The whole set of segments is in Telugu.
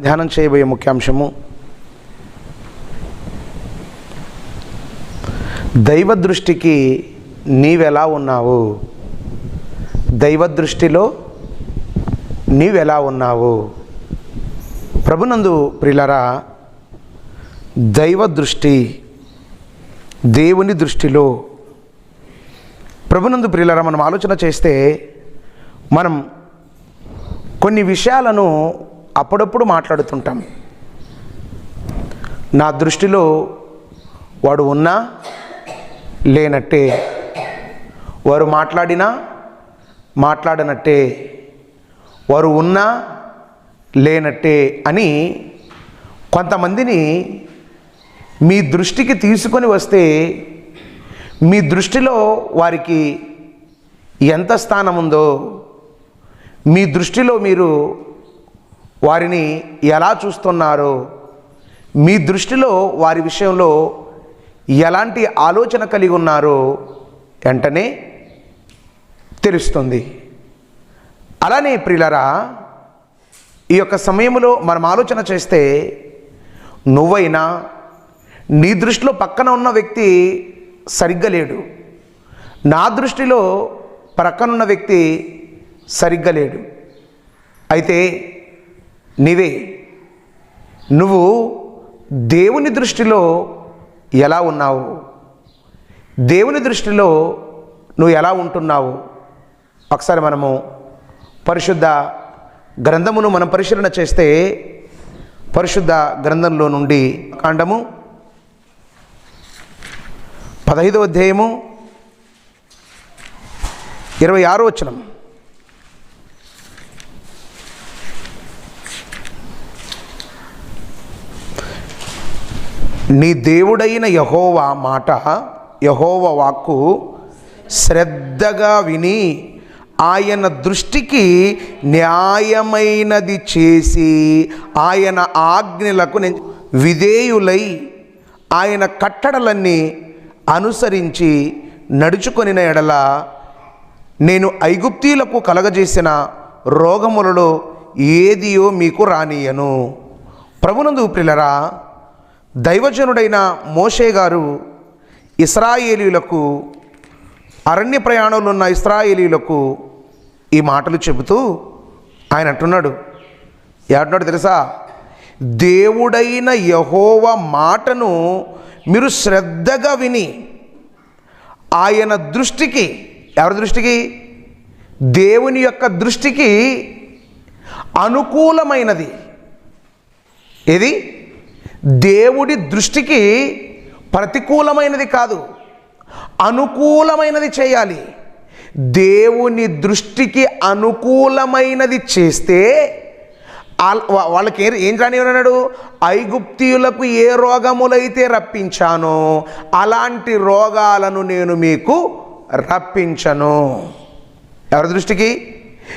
ధ్యానం చేయబోయే ముఖ్యాంశము. దైవ దృష్టికి నీవెలా ఉన్నావు? దైవ దృష్టిలో నీవెలా ఉన్నావు? ప్రభునందు ప్రిలరా దైవ దృష్టి దేవుని దృష్టిలో. ప్రభునందు ప్రియులరా మనం ఆలోచన చేస్తే మనం కొన్ని విషయాలను అప్పుడప్పుడు మాట్లాడుతుంటాం. నా దృష్టిలో వాడు ఉన్నా లేనట్టే వారు మాట్లాడినా మాట్లాడనట్టే వారు ఉన్నా లేనట్టే అని కొంతమందిని మీ దృష్టికి తీసుకొని వస్తే మీ దృష్టిలో వారికి ఎంత స్థానం ఉందో మీ దృష్టిలో మీరు వారిని ఎలా చూస్తున్నారో? మీ దృష్టిలో వారి విషయంలో ఎలాంటి ఆలోచన కలిగి ఉన్నారో వెంటనే తెలుస్తుంది. అలానే ప్రిలరా ఈ యొక్క సమయంలో మనం ఆలోచన చేస్తే నువ్వైనా నీ దృష్టిలో పక్కన ఉన్న వ్యక్తి సరిగ్గా లేడు. నా దృష్టిలో ప్రక్కనున్న వ్యక్తి సరిగ్గా లేడు. అయితే నీవే. నువ్వు దేవుని దృష్టిలో ఎలా ఉన్నావు? దేవుని దృష్టిలో నువ్వు ఎలా ఉంటున్నావు? ఒకసారి మనము పరిశుద్ధ గ్రంథమును మనం పరిశీలన చేస్తే పరిశుద్ధ గ్రంథంలో నుండి కాండము పదహైదో అధ్యాయము ఇరవై ఆరో వచనం. నీ దేవుడైన యహోవా మాట యహోవ వాక్కు శ్రద్ధగా విని ఆయన దృష్టికి న్యాయమైనది చేసి ఆయన ఆజ్ఞలకు నేను విధేయులై ఆయన కట్టడలన్నీ అనుసరించి నడుచుకొనిన ఎడల నేను ఐగుప్తీలకు కలగజేసిన రోగములలో ఏదియో మీకు రానియను ప్రభునందు ప్రిలరా దైవజనుడైన మోషే గారు ఇస్రాయేలీలకు అరణ్య ప్రయాణంలో ఉన్న ఇస్రాయేలీలకు ఈ మాటలు చెబుతూ ఆయన అంటున్నాడు. ఏమంటున్నాడు తెలుసా? దేవుడైన యహోవ మాటను మీరు శ్రద్ధగా విని ఆయన దృష్టికి ఎవరి దృష్టికి? దేవుని యొక్క దృష్టికి అనుకూలమైనది. ఏది? దేవుడి దృష్టికి ప్రతికూలమైనది కాదు అనుకూలమైనది చేయాలి. దేవుని దృష్టికి అనుకూలమైనది చేస్తే వాళ్ళకి ఏం ఏం రానివన్నాడు ఐగుప్తీయులకు ఏ రోగములైతే రప్పించానో అలాంటి రోగాలను నేను మీకు రప్పించను. ఎవరి దృష్టికి?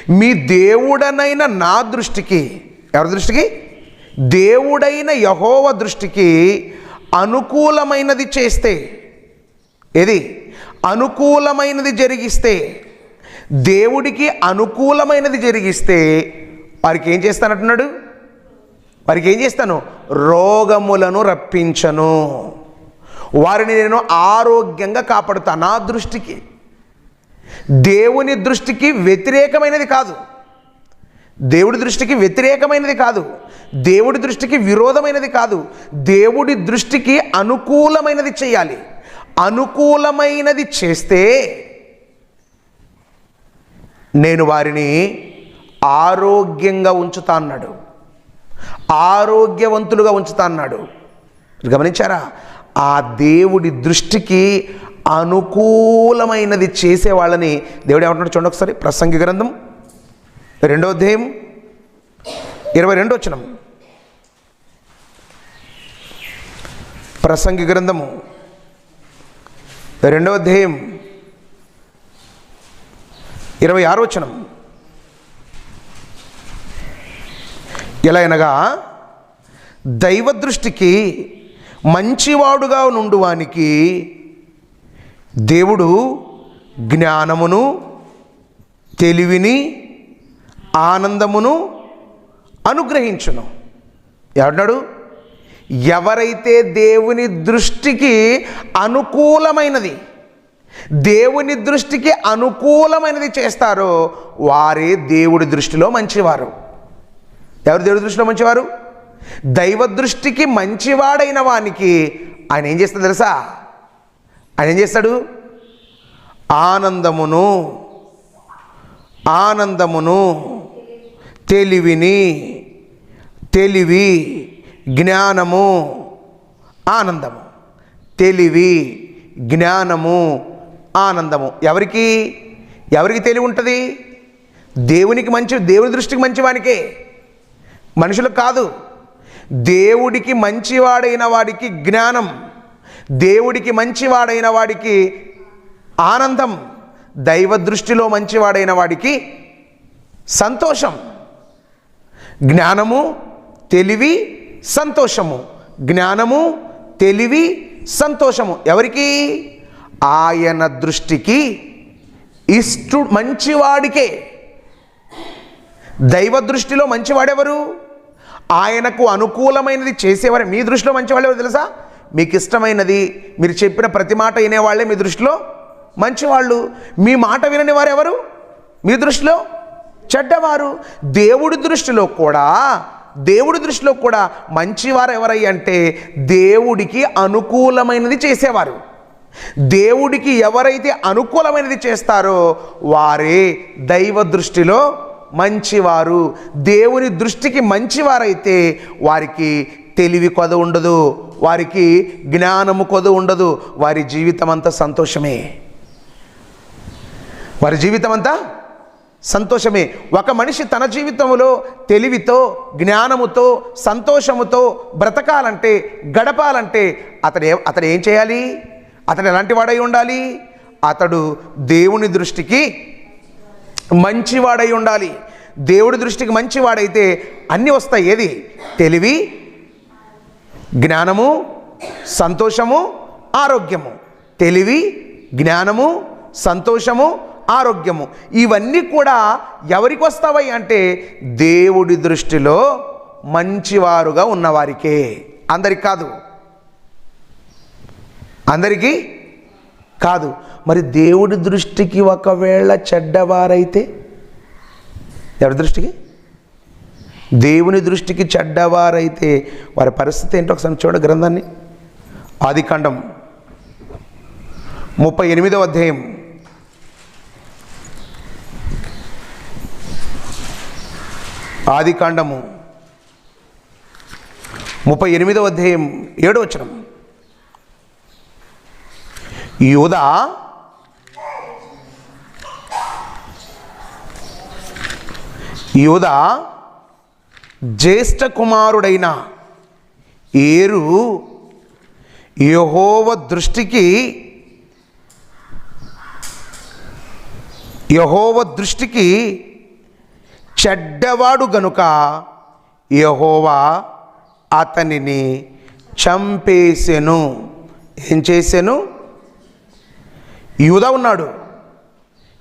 మీ దేవుడనైన నా దృష్టికి. ఎవరి దృష్టికి? దేవుడైన యహోవ దృష్టికి అనుకూలమైనది చేస్తే ఏది? అనుకూలమైనది జరిగిస్తే దేవుడికి అనుకూలమైనది జరిగిస్తే వారికి ఏం చేస్తానంటున్నాడు? వారికి ఏం చేస్తాను? రోగములను రప్పించను. వారిని నేను ఆరోగ్యంగా కాపాడుతాను నా దృష్టికి. దేవుని దృష్టికి వ్యతిరేకమైనది కాదు. దేవుడి దృష్టికి వ్యతిరేకమైనది కాదు. దేవుడి దృష్టికి విరోధమైనది కాదు. దేవుడి దృష్టికి అనుకూలమైనది చేయాలి. అనుకూలమైనది చేస్తే నేను వారిని ఆరోగ్యంగా ఉంచుతా అన్నాడు. ఆరోగ్యవంతులుగా ఉంచుతా అన్నాడు. గమనించారా? ఆ దేవుడి దృష్టికి అనుకూలమైనది చేసే వాళ్ళని దేవుడు ఏమంటున్నాడు చూడండి ఒకసారి ప్రసంగి గ్రంథం రెండో అధ్యాయం ఇరవై రెండో వచనం. ప్రసంగి గ్రంథము రెండో అధ్యాయం ఇరవై ఆరో వచనం. ఎలా అనగా దైవ దృష్టికి మంచివాడుగా నుండువానికి దేవుడు జ్ఞానమును తెలివిని ఆనందమును అనుగ్రహించును. ఎవడన్నాడు? ఎవరైతే దేవుని దృష్టికి అనుకూలమైనది దేవుని దృష్టికి అనుకూలమైనది చేస్తారో వారే దేవుడి దృష్టిలో మంచివారు. ఎవరు దేవుడి దృష్టిలో మంచివారు? దైవ దృష్టికి మంచివాడైన వానికి ఆయన ఏం చేస్తాడు తెలుసా? ఆయన ఏం చేస్తాడు? ఆనందమును ఆనందమును తెలివిని తెలివి జ్ఞానము ఆనందము. తెలివి జ్ఞానము ఆనందము. ఎవరికి? ఎవరికి తెలివి ఉంటుంది? దేవునికి మంచి దేవుని దృష్టికి మంచివానికే మనుషులకు కాదు. దేవుడికి మంచివాడైన వాడికి జ్ఞానం. దేవుడికి మంచివాడైన వాడికి ఆనందం. దైవ దృష్టిలో మంచివాడైన వాడికి సంతోషం. జ్ఞానము తెలివి సంతోషము. జ్ఞానము తెలివి సంతోషము. ఎవరికి? ఆయన దృష్టికి ఇష్టు మంచివాడికే. దైవ దృష్టిలో మంచివాడెవరు? ఆయనకు అనుకూలమైనది చేసేవారు. మీ దృష్టిలో మంచివాళ్ళు తెలుసా? మీకు ఇష్టమైనది మీరు చెప్పిన ప్రతి మాట వినేవాళ్ళే మీ దృష్టిలో మంచివాళ్ళు. మీ మాట వినని వారు ఎవరు మీ దృష్టిలో? చెడ్డవారు దేవుడి దృష్టిలో కూడా దేవుడి దృష్టిలో కూడా మంచివారు ఎవరై అంటే దేవుడికి అనుకూలమైనది చేసేవారు. దేవుడికి ఎవరైతే అనుకూలమైనది చేస్తారో వారే దైవ దృష్టిలో మంచివారు. దేవుని దృష్టికి మంచివారైతే వారికి తెలివి కొద ఉండదు వారికి జ్ఞానము కొద ఉండదు వారి జీవితం అంతా సంతోషమే. వారి జీవితం అంతా సంతోషమే. ఒక మనిషి తన జీవితంలో తెలివితో జ్ఞానముతో సంతోషముతో బ్రతకాలంటే గడపాలంటే అతడు అతడు ఏం చేయాలి? అతడు ఎలాంటి వాడై ఉండాలి? అతడు దేవుని దృష్టికి మంచివాడై ఉండాలి. దేవుడి దృష్టికి మంచివాడైతే అన్నీ వస్తాయి. ఏది? తెలివి జ్ఞానము సంతోషము ఆరోగ్యము. తెలివి జ్ఞానము సంతోషము ఆరోగ్యము. ఇవన్నీ కూడా ఎవరికి వస్తావై అంటే దేవుడి దృష్టిలో మంచివారుగా ఉన్నవారికే. అందరికి కాదు. అందరికీ కాదు. మరి దేవుడి దృష్టికి ఒకవేళ చెడ్డవారైతే ఎవరి దృష్టికి? దేవుని దృష్టికి చెడ్డవారైతే వారి పరిస్థితి ఏంటో ఒకసారి చూడ గ్రంథాన్ని. ఆదికాండం ముప్పై ఎనిమిదవ అధ్యాయం. ఆదికాండము ముప్పై ఎనిమిదవ అధ్యాయం ఏడో వచనం. యూదా యూదా జ్యేష్ఠ కుమారుడైన ఏరు యహోవ దృష్టికి యహోవ దృష్టికి చెడ్డవాడు గనుక యహోవా అతనిని చంపేసెను. ఏం చేసెను? యూదా ఉన్నాడు.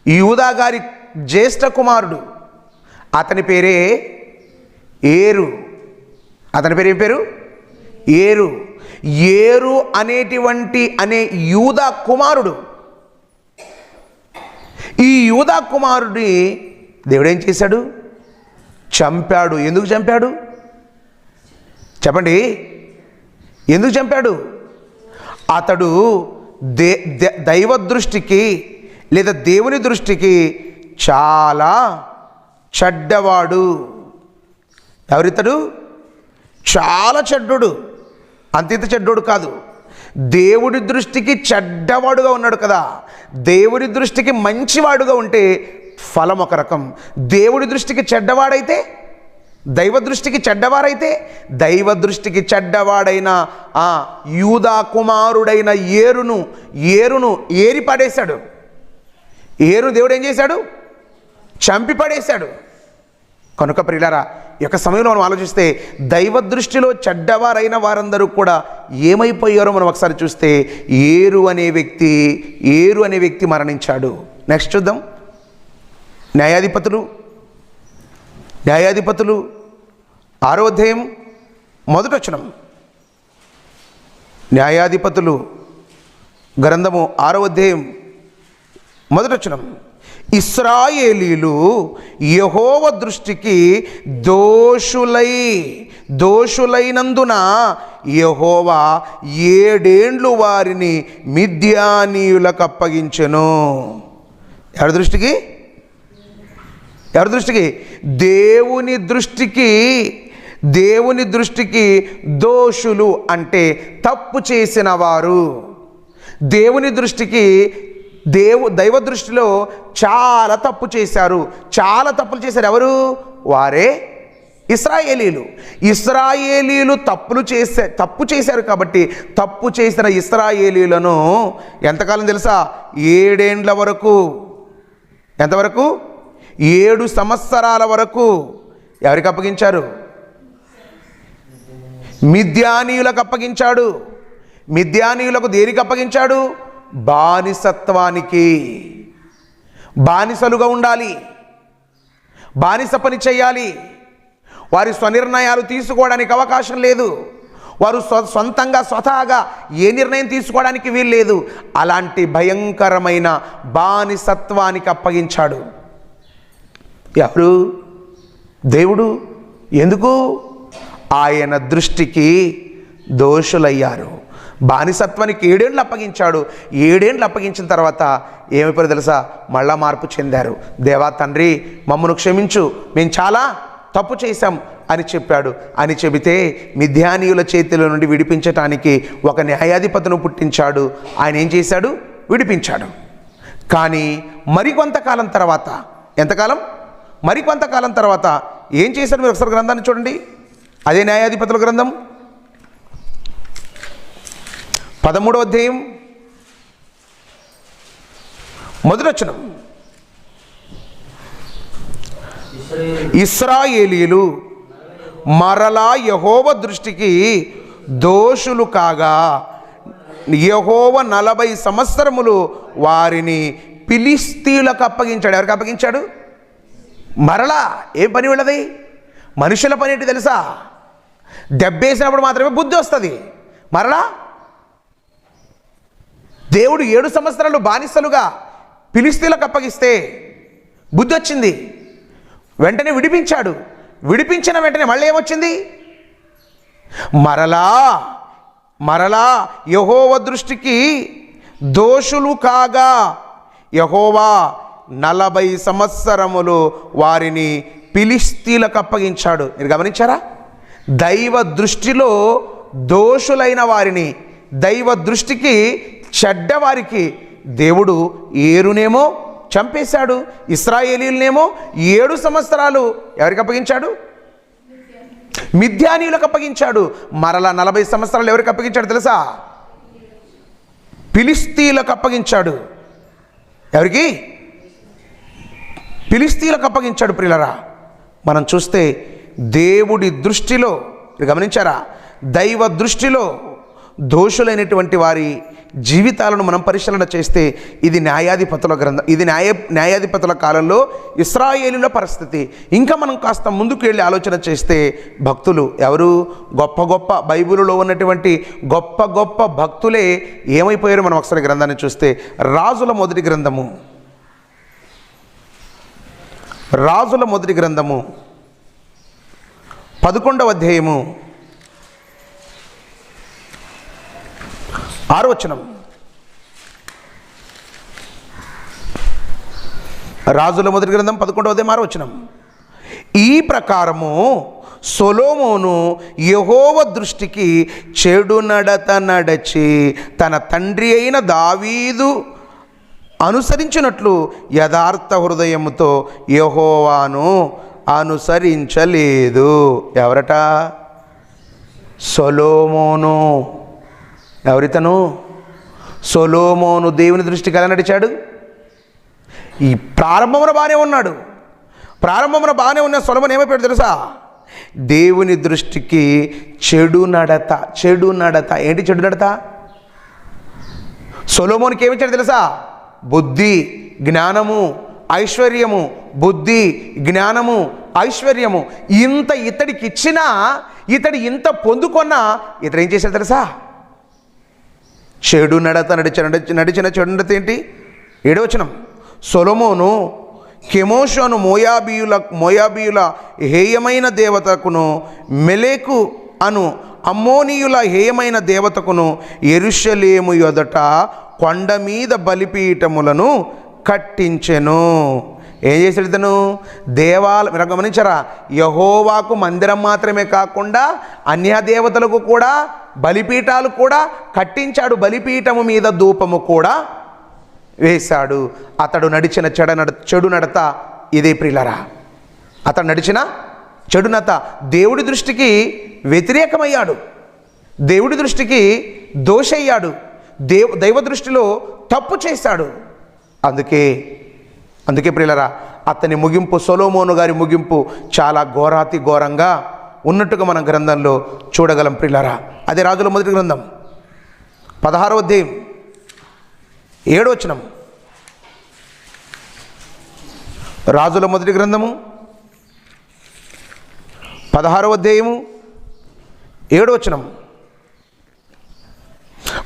యూదా గారి జ్యేష్ఠ కుమారుడు. అతని పేరే ఏరు. అతని పేరు ఏం పేరు? ఏరు. ఏరు అనేటువంటి అనే యూదా కుమారుడు. ఈ యూదా కుమారుడిని దేవుడేం చేశాడు? చంపాడు. ఎందుకు చంపాడు? చెప్పండి. ఎందుకు చంపాడు? అతడు దే దైవ దృష్టికి లేదా దేవుని దృష్టికి చాలా చెడ్డవాడు. ఎవరితడు? చాలా చెడ్డోడు. అంతింత చెడ్డోడు కాదు. దేవుడి దృష్టికి చెడ్డవాడుగా ఉన్నాడు కదా. దేవుడి దృష్టికి మంచివాడుగా ఉంటే ఫలం ఒక రకం. దేవుడి దృష్టికి చెడ్డవాడైతే దైవ దృష్టికి చెడ్డవారైతే దైవ దృష్టికి చెడ్డవాడైన ఆ యూదా కుమారుడైన ఏరును ఏరును ఏరి పడేశాడు ఏరు దేవుడు ఏం చేశాడు? చంపి పడేశాడు కనుక ప్రియులారా ఈ యొక్క సమయంలో మనం ఆలోచిస్తే దైవ దృష్టిలో చెడ్డవారైన వారందరూ కూడా ఏమైపోయారో మనం ఒకసారి చూస్తే ఏరు అనే వ్యక్తి ఏరు అనే వ్యక్తి మరణించాడు. నెక్స్ట్ చూద్దాం. న్యాయాధిపతులు న్యాయాధిపతులు ఆరో అధ్యాయం మొదటొచ్చనం న్యాయాధిపతులు గ్రంథము ఆరో అధ్యాయం మొదటొచ్చనం ఇస్రాయేలీలు యహోవ దృష్టికి దోషులై దోషులైనందున యహోవా ఏడేండ్లు వారిని మిథ్యానీయులకు అప్పగించెను. ఎవరి దృష్టికి? ఎవరి దృష్టికి? దేవుని దృష్టికి. దేవుని దృష్టికి దోషులు అంటే తప్పు చేసిన వారు. దేవుని దృష్టికి దేవు దైవ దృష్టిలో చాలా తప్పు చేశారు. చాలా తప్పులు చేశారు ఎవరు? వారే ఇస్రాయేలీలు. ఇస్రాయేలీలు తప్పులు చేసే తప్పు చేశారు కాబట్టి తప్పు చేసిన ఇస్రాయేలీలను ఎంతకాలం తెలుసా? ఏడేండ్ల వరకు. ఎంతవరకు? ఏడు సంవత్సరాల వరకు ఎవరికి అప్పగించారు? మిథ్యానీయులకు అప్పగించాడు. మిథ్యానీయులకు దేనికి అప్పగించాడు? బానిసత్వానికి. బానిసలుగా ఉండాలి. బానిస పని చేయాలి. వారి స్వనిర్ణయాలు తీసుకోవడానికి అవకాశం లేదు. వారు స్వ సొంతంగా స్వతహాగా ఏ నిర్ణయం తీసుకోవడానికి వీల్లేదు. అలాంటి భయంకరమైన బానిసత్వానికి అప్పగించాడు. ఎవరు దేవుడు ఎందుకు? ఆయన దృష్టికి దోషులయ్యారు. బానిసత్వానికి ఏడేళ్ళు అప్పగించాడు. ఏడేళ్ళు అప్పగించిన తర్వాత ఏమైపోయారు తెలుసా? మళ్ళా మార్పు చెందారు. దేవా తండ్రి మమ్మను క్షమించు. మేము చాలా తప్పు చేశాం అని చెప్పాడు. అని చెబితే మిథ్యానీయుల చేతిలో నుండి విడిపించటానికి ఒక న్యాయాధిపతిను పుట్టించాడు. ఆయన ఏం చేశాడు? విడిపించాడు. కానీ మరికొంతకాలం తర్వాత ఎంతకాలం? మరికొంతకాలం తర్వాత ఏం చేశారు మీరు ఒకసారి గ్రంథాన్ని చూడండి? అదే న్యాయాధిపతుల గ్రంథం. పదమూడవ అధ్యాయం. మొదలొచ్చనం. ఇస్రాయేలీలు మరలా యహోవ దృష్టికి దోషులు కాగా యహోవ నలభై సంవత్సరములు వారిని పిలిస్తీలకు అప్పగించాడు. ఎవరికి అప్పగించాడు? మరలా ఏం పని వెళ్ళది? మనుషుల పని ఏంటి తెలుసా? దెబ్బేసినప్పుడు మాత్రమే బుద్ధి వస్తుంది. మరలా దేవుడు ఏడు సంవత్సరాలు బానిసలుగా పిలిస్తీలకు అప్పగిస్తే బుద్ధి వచ్చింది. వెంటనే విడిపించాడు. విడిపించిన వెంటనే మళ్ళీ ఏమొచ్చింది? మరలా మరలా యహోవ దృష్టికి దోషులు కాగా యహోవా నలభై సంవత్సరములు వారిని పిలిస్తీలకు అప్పగించాడు. మీరు గమనించారా? దైవ దృష్టిలో దోషులైన వారిని దైవ దృష్టికి చెడ్డవారికి దేవుడు ఏరునేమో చంపేశాడు. ఇస్రాయేలీలనేమో ఏడు సంవత్సరాలు ఎవరికి అప్పగించాడు? మిథ్యానీయులకు అప్పగించాడు. మరలా నలభై సంవత్సరాలు ఎవరికి అప్పగించాడు తెలుసా? పిలిస్తీలకు అప్పగించాడు. ఎవరికి? ఫిలిస్తీన్లకు అప్పగించాడు ప్రియులరా. మనం చూస్తే దేవుడి దృష్టిలో మీరు గమనించారా? దైవ దృష్టిలో దోషులైనటువంటి వారి జీవితాలను మనం పరిశీలన చేస్తే ఇది న్యాయాధిపతుల గ్రంథం ఇది న్యాయ న్యాయాధిపతుల కాలంలో ఇస్రాయేలుల పరిస్థితి. ఇంకా మనం కాస్త ముందుకు వెళ్ళి ఆలోచన చేస్తే భక్తులు ఎవరు? గొప్ప గొప్ప బైబిలులో ఉన్నటువంటి గొప్ప గొప్ప భక్తులే ఏమైపోయారు? మనం ఒకసారి గ్రంథాన్ని చూస్తే రాజుల మొదటి గ్రంథము. రాజుల మొదటి గ్రంథము పదకొండవ అధ్యాయము ఆరవచనం రాజుల మొదటి గ్రంథం పదకొండవ అధ్యాయం ఆరవచనం ఈ ప్రకారము సొలోమోను యహోవ దృష్టికి చెడు నడత నడచి తన తండ్రి అయిన దావీదు అనుసరించినట్లు యథార్థ హృదయముతో యహోవాను అనుసరించలేదు. ఎవరట? సొలోమోను. ఎవరితను? సొలోమోను దేవుని దృష్టికి ఎలా నడిచాడు? ఈ ప్రారంభమున బాగానే ఉన్నాడు. ప్రారంభమున బాగానే ఉన్న సొలమని ఏమైపోయాడు తెలుసా? దేవుని దృష్టికి చెడు నడత చెడు నడత. ఏంటి చెడు నడత? సొలోమోనికి ఏమిచ్చాడు తెలుసా? బుద్ధి జ్ఞానము ఐశ్వర్యము బుద్ధి జ్ఞానము ఐశ్వర్యము. ఇంత ఇతడికి ఇచ్చినా ఇతడు ఇంత పొందుకొన్నా ఇతడు ఏం చేశాడు తెలుసా? చెడు నడత నడిచిన నడిచిన చెడు నడత ఏంటి? ఏడవచనం. సొలమోను కెమోషోను మోయాబీయుల మోయాబీయుల హేయమైన దేవతకును మెలేకు అను అమ్మోనీయుల హేయమైన దేవతకును ఎరుషలేము యొదట కొండ మీద బలిపీఠములను కట్టించెను. ఏం చేశాడు ఇతను? దేవాల మీరు గమనించారా? యహోవాకు మందిరం మాత్రమే కాకుండా అన్య దేవతలకు కూడా బలిపీఠాలు కూడా కట్టించాడు. బలిపీఠము మీద ధూపము కూడా వేశాడు. అతడు నడిచిన చెడ నడ చెడు నడత ఇదే ప్రిలరా అతడు నడిచిన చెడు నడత దేవుడి దృష్టికి వ్యతిరేకమయ్యాడు. దేవుడి దృష్టికి దోషయ్యాడు. దేవ దైవ దృష్టిలో తప్పు చేశాడు. అందుకే అందుకే ప్రియులరా అతని ముగింపు సొలోమోను గారి ముగింపు చాలా ఘోరాతి ఘోరంగా ఉన్నట్టుగా మనం గ్రంథంలో చూడగలం ప్రియులరా. అదే రాజుల మొదటి గ్రంథం. పదహారవ అధ్యాయం. ఏడవచనం రాజుల మొదటి గ్రంథము. పదహారవ అధ్యాయము. ఏడవచనం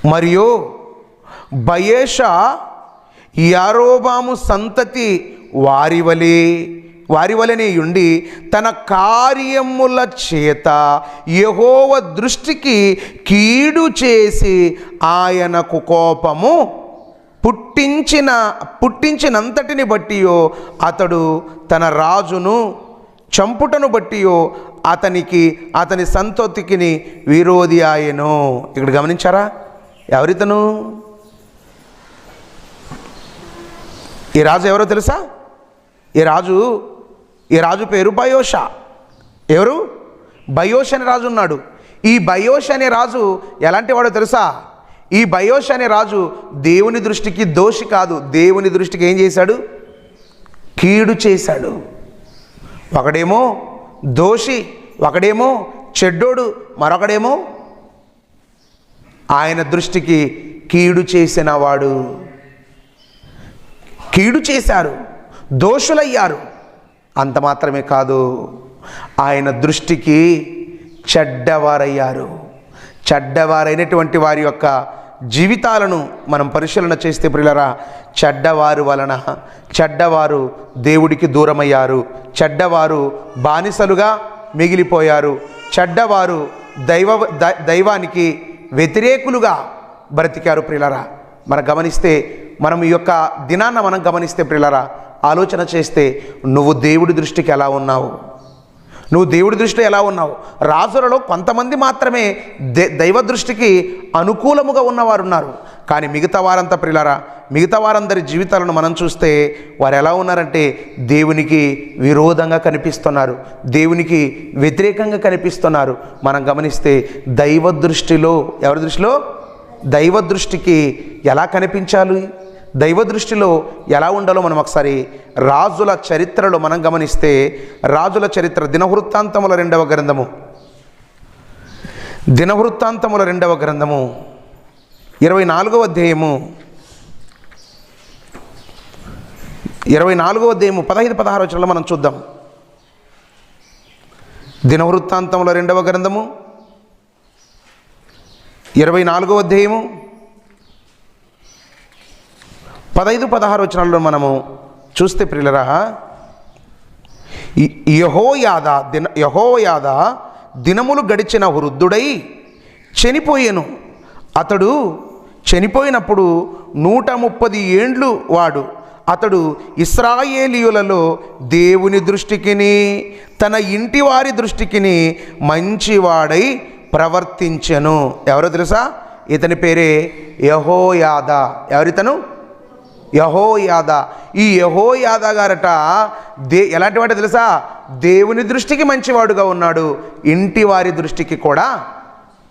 మరియు బయేష యారోబాము సంతతి వారివలి వారివలనే ఉండి తన కార్యముల చేత యహోవ దృష్టికి కీడు చేసి ఆయనకు కోపము పుట్టించిన పుట్టించినంతటిని బట్టియో అతడు తన రాజును చంపుటను బట్టియో అతనికి అతని సంతతికిని విరోధి ఆయను. ఇక్కడ గమనించారా? ఎవరితను? ఈ రాజు ఎవరో తెలుసా? ఈ రాజు ఈ రాజు పేరు బయోష. ఎవరు? బయోష్ అనే రాజు ఉన్నాడు. ఈ బయోష్ అనే రాజు ఎలాంటి వాడో తెలుసా? ఈ బయోష్ అనే రాజు దేవుని దృష్టికి దోషి కాదు. దేవుని దృష్టికి ఏం చేశాడు? కీడు చేశాడు. ఒకడేమో దోషి ఒకడేమో చెడ్డోడు మరొకడేమో ఆయన దృష్టికి కీడు చేసిన వాడు కీడు చేశారు దోషులయ్యారు. అంత మాత్రమే కాదు ఆయన దృష్టికి చెడ్డవారయ్యారు. చెడ్డవారైనటువంటి వారి యొక్క జీవితాలను మనం పరిశీలన చేస్తే ప్రిలరా చెడ్డవారు వలన చెడ్డవారు దేవుడికి దూరమయ్యారు చెడ్డవారు బానిసలుగా మిగిలిపోయారు చెడ్డవారు దైవ ద- దైవానికి వ్యతిరేకులుగా బ్రతికారు ప్రిలరా మనం గమనిస్తే మనం ఈ యొక్క దినాన్న మనం గమనిస్తే ప్రిలరా ఆలోచన చేస్తే నువ్వు దేవుడి దృష్టికి ఎలా ఉన్నావు? నువ్వు దేవుడి దృష్టిలో ఎలా ఉన్నావు? రాజులలో కొంతమంది మాత్రమే దైవ దృష్టికి అనుకూలముగా ఉన్నవారు ఉన్నారు కానీ మిగతా వారంతా ప్రిలరా మిగతా వారందరి జీవితాలను మనం చూస్తే వారు ఎలా ఉన్నారంటే దేవునికి విరోధంగా కనిపిస్తున్నారు దేవునికి వ్యతిరేకంగా కనిపిస్తున్నారు. మనం గమనిస్తే దైవ దృష్టిలో ఎవరి దృష్టిలో? దైవ దృష్టికి ఎలా కనిపించాలి? దైవ దృష్టిలో ఎలా ఉండాలో మనం ఒకసారి రాజుల చరిత్రలో మనం గమనిస్తే రాజుల చరిత్ర దినవృత్తాంతముల రెండవ గ్రంథము. దినవృత్తాంతముల రెండవ గ్రంథము. ఇరవై నాలుగవ అధ్యాయము. ఇరవై నాలుగవ అధ్యాయము పదహైదు పదహారు వచనంలో మనం చూద్దాం. దినవృత్తాంతంలో రెండవ గ్రంథము. ఇరవై నాలుగవ అధ్యాయము. పదహైదు పదహారు వచనాల్లో మనము చూస్తే ప్రియులరా యహోయాద దిన యహోయాద దినములు గడిచిన వృద్ధుడై చనిపోయాను. అతడు చనిపోయినప్పుడు నూట ముప్పది ఏండ్లు వాడు. అతడు ఇస్రాయేలీయులలో దేవుని దృష్టికిని తన ఇంటి వారి దృష్టికిని మంచివాడై ప్రవర్తించెను. ఎవరో తెలుసా? ఇతని పేరే యహోయాద. ఎవరితను యహోయాద. ఈ యహోయాద గారట దే ఎలాంటి వాడు తెలుసా? దేవుని దృష్టికి మంచివాడుగా ఉన్నాడు. ఇంటి వారి దృష్టికి కూడా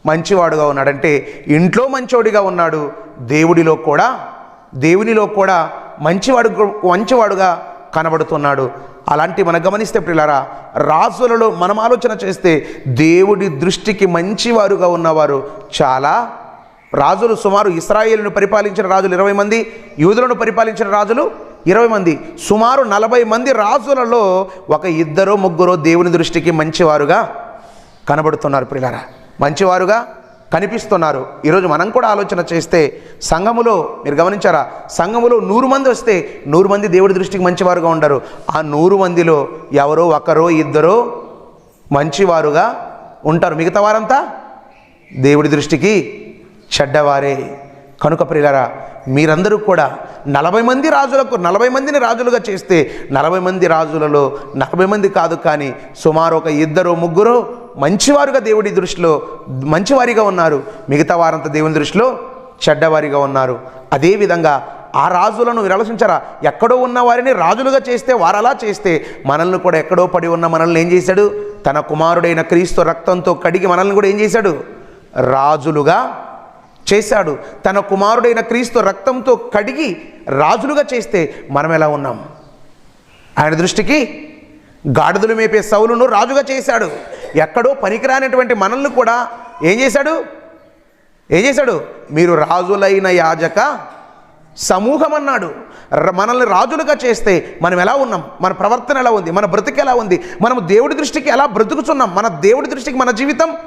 మంచివాడుగా ఉన్నాడంటే ఇంట్లో మంచోడిగా ఉన్నాడు. దేవుడిలో కూడా దేవునిలో కూడా మంచివాడు మంచివాడుగా కనబడుతున్నాడు. అలాంటి మనం గమనిస్తే ప్రిలారా రాజులలో మనం ఆలోచన చేస్తే దేవుడి దృష్టికి మంచివారుగా ఉన్నవారు చాలా రాజులు. సుమారు ఇస్రాయేల్ను పరిపాలించిన రాజులు ఇరవై మంది యూదులను పరిపాలించిన రాజులు ఇరవై మంది. సుమారు నలభై మంది రాజులలో ఒక ఇద్దరు ముగ్గురు దేవుని దృష్టికి మంచివారుగా కనబడుతున్నారు పిల్లరా మంచివారుగా కనిపిస్తున్నారు. ఈరోజు మనం కూడా ఆలోచన చేస్తే సంఘములో మీరు గమనించారా? సంఘములో నూరు మంది వస్తే నూరు మంది దేవుడి దృష్టికి మంచివారుగా ఉండరు. ఆ నూరు మందిలో ఎవరో ఒకరో ఇద్దరో మంచివారుగా ఉంటారు. మిగతా వారంతా దేవుడి దృష్టికి చెడ్డవారే. కనుక ప్రియులరా మీరందరూ కూడా నలభై మంది రాజులకు నలభై మందిని రాజులుగా చేస్తే నలభై మంది రాజులలో నలభై మంది కాదు కానీ సుమారు ఒక ఇద్దరు ముగ్గురు మంచివారుగా దేవుడి దృష్టిలో మంచివారిగా ఉన్నారు. మిగతా వారంతా దేవుని దృష్టిలో చెడ్డవారిగా ఉన్నారు. అదేవిధంగా ఆ రాజులను విరలసించరా ఎక్కడో ఉన్న వారిని రాజులుగా చేస్తే వారు అలా చేస్తే మనల్ని కూడా ఎక్కడో పడి ఉన్న మనల్ని ఏం చేశాడు? తన కుమారుడైన క్రీస్తు రక్తంతో కడిగి మనల్ని కూడా ఏం చేశాడు? రాజులుగా చేశాడు. తన కుమారుడైన క్రీస్తు రక్తంతో కడిగి రాజులుగా చేస్తే మనం ఎలా ఉన్నాం? ఆయన దృష్టికి గాడిదలు మేపే సౌలును రాజుగా చేశాడు. ఎక్కడో పనికిరానటువంటి మనల్ని కూడా ఏం చేశాడు? ఏం చేశాడు? మీరు రాజులైన యాజక సమూహం అన్నాడు. మనల్ని రాజులుగా చేస్తే మనం ఎలా ఉన్నాం? మన ప్రవర్తన ఎలా ఉంది? మన బ్రతుకు ఎలా ఉంది? మనం దేవుడి దృష్టికి ఎలా బ్రతుకుతున్నాం? మన దేవుడి దృష్టికి మన జీవితం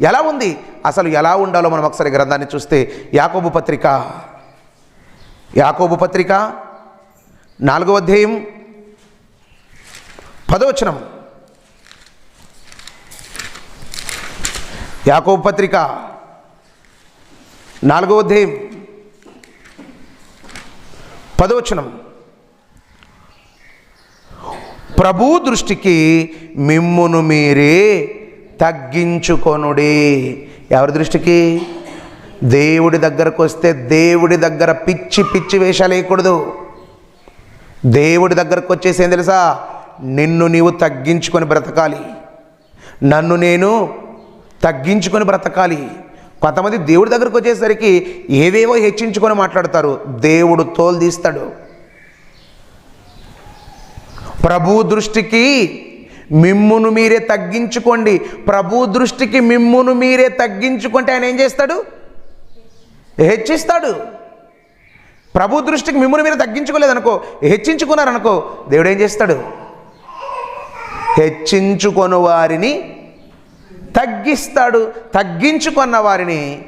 ఎలా ఉంది? అసలు ఎలా ఉండాలో మనం ఒకసారి గ్రంథాన్ని చూస్తే యాకోబు పత్రిక. యాకోబు పత్రిక నాలుగవ అధ్యాయం పదవచనం. యాకోబు పత్రిక నాలుగవ అధ్యాయం పదవచనం. ప్రభు దృష్టికి మిమ్మును మీరే తగ్గించుకొనుడి. ఎవరి దృష్టికి? దేవుడి దగ్గరకు వస్తే దేవుడి దగ్గర పిచ్చి పిచ్చి వేషాలు వేయకూడదు. దేవుడి దగ్గరకు వచ్చేసి ఏం తెలుసా? నిన్ను నీవు తగ్గించుకొని బ్రతకాలి. నన్ను నేను తగ్గించుకొని బ్రతకాలి. కొంతమంది దేవుడి దగ్గరకు వచ్చేసరికి ఏవేవో హెచ్చించుకొని మాట్లాడతారు. దేవుడు తోలు తీస్తాడు. ప్రభు దృష్టికి మిమ్మును మీరే తగ్గించుకోండి. ప్రభు దృష్టికి మిమ్మును మీరే తగ్గించుకుంటే ఆయన ఏం చేస్తాడు? హెచ్చిస్తాడు. ప్రభు దృష్టికి మిమ్మల్ని మీరు తగ్గించుకోలేదనుకో హెచ్చించుకున్నారనుకో దేవుడు ఏం చేస్తాడు? హెచ్చించుకొని వారిని తగ్గిస్తాడు. తగ్గించుకున్న వారిని.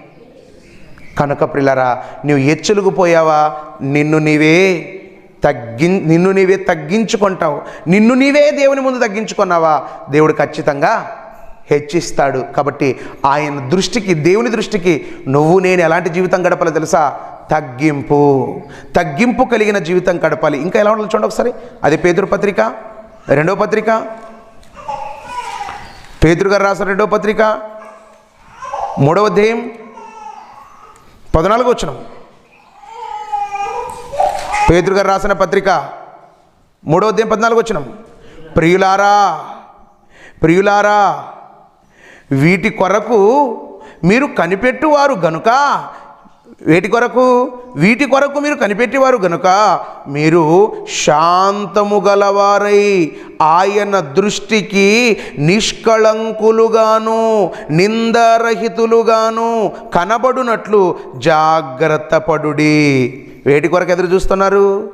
కనుక ప్రిల్లరా నువ్వు ఎచ్చులుగుపోయావా నిన్ను నీవే తగ్గి నిన్ను నీవే తగ్గించుకుంటావు. నిన్ను నీవే దేవుని ముందు తగ్గించుకున్నావా? దేవుడు ఖచ్చితంగా హెచ్చిస్తాడు. కాబట్టి ఆయన దృష్టికి దేవుని దృష్టికి నువ్వు నేను ఎలాంటి జీవితం గడపాలో తెలుసా? తగ్గింపు. తగ్గింపు కలిగిన జీవితం గడపాలి. ఇంకా ఎలా ఉండాలి చూడండి ఒకసారి. అది పేదరు పత్రిక రెండవ పత్రిక. పేదరు గారు రాసిన రెండవ పత్రిక. మూడవ అధ్యాయం. పద్నాలుగు వచ్చినాం పేతురు గారు రాసిన పత్రిక మూడో అధ్యాయం పద్నాలుగు వచ్చిన ప్రియులారా ప్రియులారా వీటి కొరకు మీరు కనిపెట్టువారు గనుక వేటి కొరకు? వీటి కొరకు మీరు కనిపెట్టేవారు గనుక మీరు శాంతము గలవారై ఆయన దృష్టికి నిష్కళంకులుగాను నిందరహితులుగాను కనబడునట్లు జాగ్రత్త పడుడి వేటి కొరకు ఎదురు చూస్తున్నారు?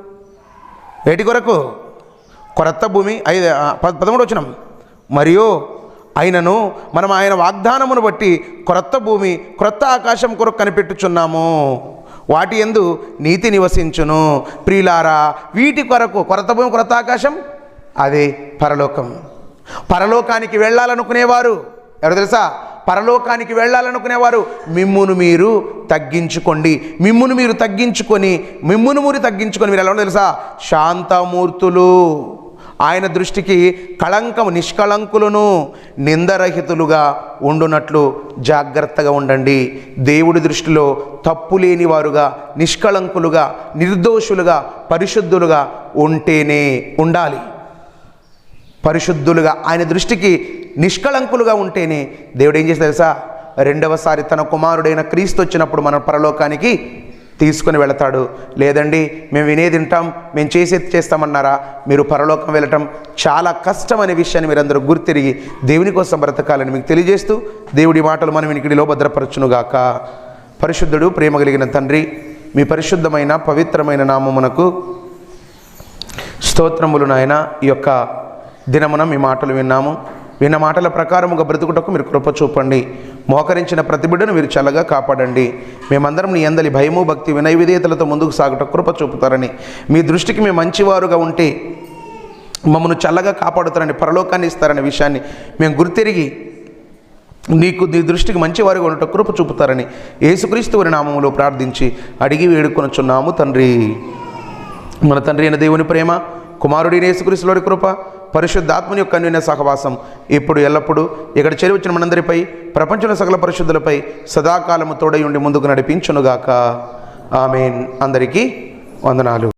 వేటి కొరకు? కొరత భూమి ఐదు పద- పదమూడు వచ్చినాం మరియు ఆయనను మనం ఆయన వాగ్దానమును బట్టి క్రొత్త భూమి క్రొత్త ఆకాశం కొరకు కనిపెట్టుచున్నాము. వాటి ఎందు నీతి నివసించును. ప్రియులారా వీటి కొరకు కొరత భూమి క్రొత్త ఆకాశం అది పరలోకం. పరలోకానికి వెళ్ళాలనుకునేవారు ఎవరు తెలుసా? పరలోకానికి వెళ్ళాలనుకునేవారు మిమ్మును మీరు తగ్గించుకోండి మిమ్మును మీరు తగ్గించుకొని మిమ్మును మీరు తగ్గించుకొని. మీరు ఎలా తెలుసా? శాంతమూర్తులు ఆయన దృష్టికి కళంకం నిష్కళంకులను నిందరహితులుగా ఉండునట్లు జాగ్రత్తగా ఉండండి. దేవుడి దృష్టిలో తప్పు లేని వారుగా నిష్కళంకులుగా నిర్దోషులుగా పరిశుద్ధులుగా ఉంటేనే ఉండాలి. పరిశుద్ధులుగా ఆయన దృష్టికి నిష్కళంకులుగా ఉంటేనే దేవుడు ఏం చేస్తాడు తెలుసా? రెండవసారి తన కుమారుడైన క్రీస్తు వచ్చినప్పుడు మన పరలోకానికి తీసుకుని వెళతాడు. లేదండి మేము వినే తింటాం మేము చేసేది చేస్తామన్నారా? మీరు పరలోకం వెళ్ళటం చాలా కష్టం అనే విషయాన్ని మీరందరూ గుర్తిరిగి దేవుని కోసం బ్రతకాలని మీకు తెలియజేస్తూ దేవుడి మాటలు మనం ఇనికిడిలో భద్రపరచునుగాక. పరిశుద్ధుడు ప్రేమ కలిగిన తండ్రి మీ పరిశుద్ధమైన పవిత్రమైన నామమునకు స్తోత్రములు నాయన. ఈ యొక్క దినమున మీ మాటలు విన్నాము. విన్న మాటల ప్రకారముగా బ్రతుకుటకు మీరు కృప చూపండి. మోకరించిన ప్రతిబిడ్డను మీరు చల్లగా కాపాడండి. మేమందరం నీ అందలి భయము భక్తి వినయ విధేయతలతో ముందుకు సాగుట కృప చూపుతారని. మీ దృష్టికి మేము మంచివారుగా ఉంటే మమ్మల్ని చల్లగా కాపాడుతారని పరలోకాన్ని ఇస్తారనే విషయాన్ని మేము గుర్తిరిగి నీకు నీ దృష్టికి మంచివారుగా ఉండటం కృప చూపుతారని యేసుక్రీస్తు వారి నామములో ప్రార్థించి అడిగి వేడుకొనుచున్నాము తండ్రి. మన తండ్రి అయిన దేవుని ప్రేమ కుమారుడి యేసుక్రీస్తులోని కృప పరిశుద్ధాత్మని యొక్క అన్యోన్య సహవాసం ఇప్పుడు ఎల్లప్పుడూ ఇక్కడ చేరువచ్చిన మనందరిపై ప్రపంచంలో సకల పరిశుద్ధులపై సదాకాలము తోడై ఉండి ముందుకు నడిపించునుగాక. ఆమెన్. అందరికీ వందనాలు.